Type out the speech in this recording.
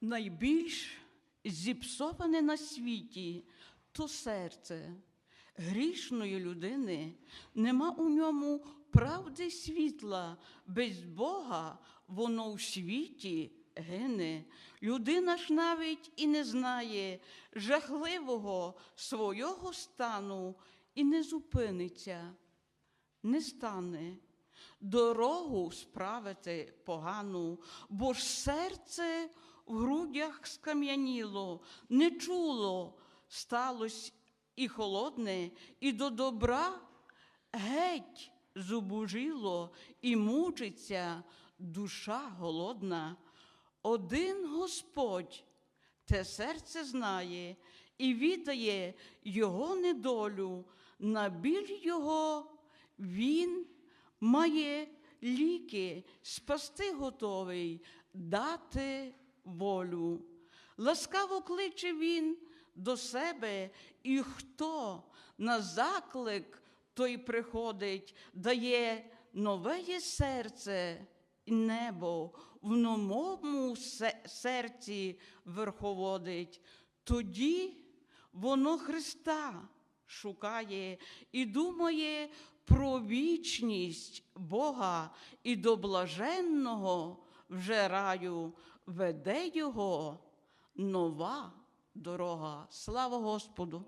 найбільш зіпсоване на світі то серце. Грішної людини, нема у ньому правди світла, без Бога воно у світі гине. Людина ж навіть і не знає жахливого свого стану і не зупиниться, не стане. Дорогу справити погану, бо ж серце в грудях скам'яніло, не чуло, сталось і холодне, і до добра геть зубужило, і мучиться душа голодна. Один Господь те серце знає і віддає його недолю, на біль його він має ліки, спасти готовий, дати волю. Ласкаво кличе він до себе, і хто на заклик той приходить, дає нове серце і небо в новому серці верховодить. Тоді воно Христа шукає і думає про вічність Бога і до блаженного вже раю веде його нова дорога. Слава Господу!